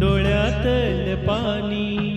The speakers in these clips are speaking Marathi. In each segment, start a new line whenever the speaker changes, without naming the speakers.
डोळ्यातल पाणी.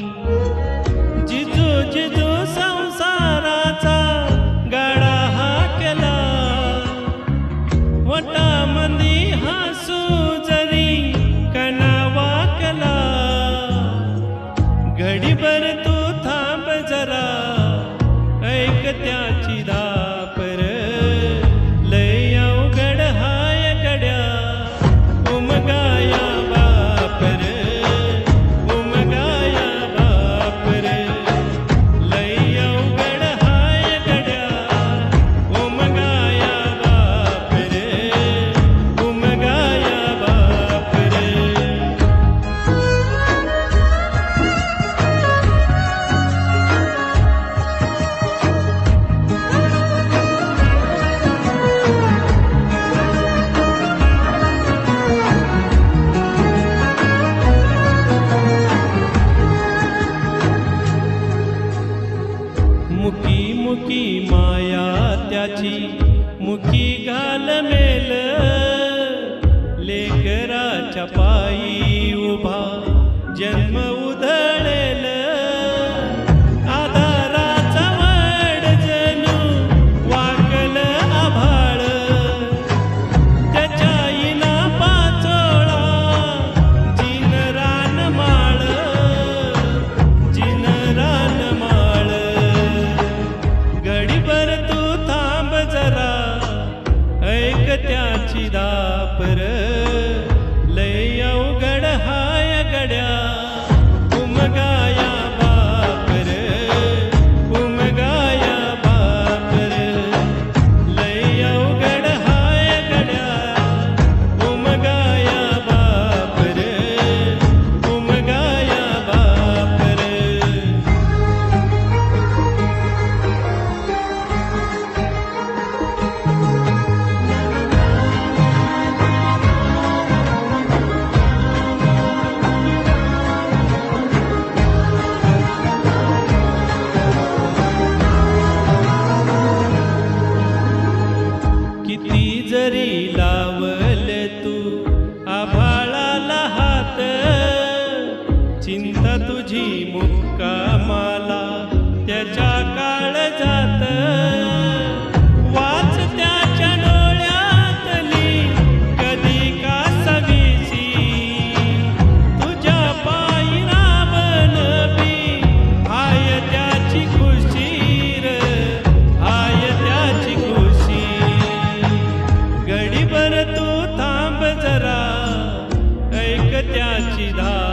जाची मुखी घाल मेल लेकर चपा तू थांब जरा ऐक त्याची धा